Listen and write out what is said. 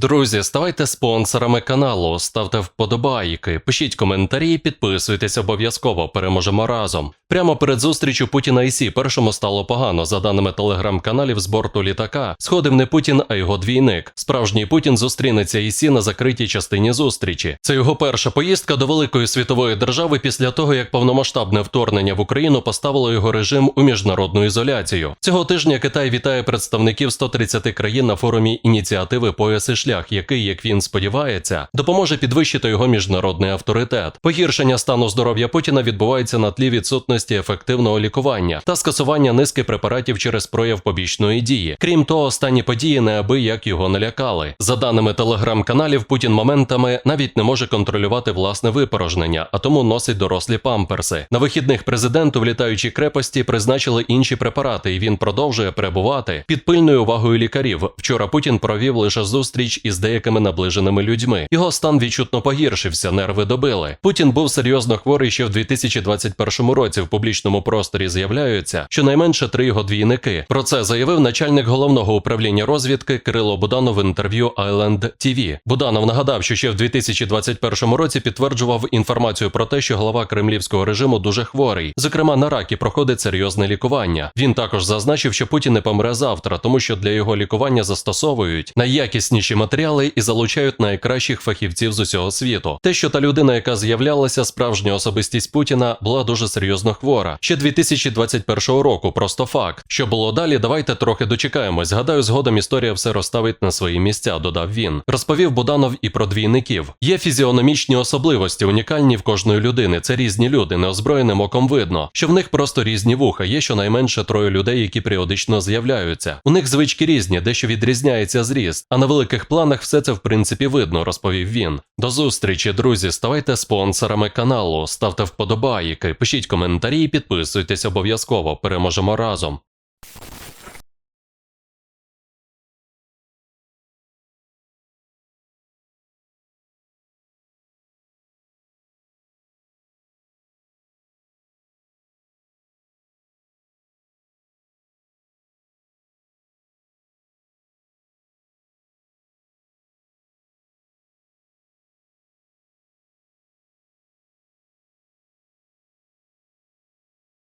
Друзі, ставайте спонсорами каналу, ставте вподобайки, пишіть коментарі, підписуйтесь обов'язково. Переможемо разом. Прямо перед зустрічю Путіна і Сі першому стало погано. За даними телеграм-каналів з борту літака, сходив не Путін, а його двійник. Справжній Путін зустрінеться із Сі на закритій частині зустрічі. Це його перша поїздка до великої світової держави після того, як повномасштабне вторгнення в Україну поставило його режим у міжнародну ізоляцію. Цього тижня Китай вітає представників 130 країн на форумі ініціативи Пояс і шлях, який, як він сподівається, допоможе підвищити його міжнародний авторитет. Погіршення стану здоров'я Путіна відбувається на тлі відсутності ефективного лікування та скасування низки препаратів через прояв побічної дії. Крім того, останні події неабияк його налякали. За даними телеграм-каналів, Путін моментами навіть не може контролювати власне випорожнення, а тому носить дорослі памперси. На вихідних президенту в літаючій крепості призначили інші препарати, і він продовжує перебувати під пильною увагою лікарів. Вчора Путін провів лише зустріч із деякими наближеними людьми. Його стан відчутно погіршився, нерви добили. Путін був серйозно хворий ще в 2021 році. В публічному просторі з'являються щонайменше три його двійники. Про це заявив начальник головного управління розвідки Кирило Буданов в інтерв'ю Island TV. Буданов нагадав, що ще в 2021 році підтверджував інформацію про те, що голова кремлівського режиму дуже хворий, зокрема на рак і проходить серйозне лікування. Він також зазначив, що Путін не помре завтра, тому що для його лікування застосовують найякісніші матеріали і залучають найкращих фахівців з усього світу. Те, що та людина, яка з'являлася, справжня особистість Путіна, була дуже серйозно хвора. Ще 2021 року, просто факт. Що було далі, давайте трохи дочекаємось. Гадаю, згодом історія все розставить на свої місця, додав він. Розповів Буданов і про двійників. Є фізіономічні особливості, унікальні в кожної людини. Це різні люди, неозброєним оком видно, що в них просто різні вуха. Є щонайменше троє людей, які періодично з'являються. У них звички різні, дещо відрізняється зріст. А на великих планах все це в принципі видно, розповів він. До зустрічі, друзі. Ставайте спонсорами каналу, ставте вподобайки, пишіть коментарі і підписуйтесь обов'язково. Переможемо разом.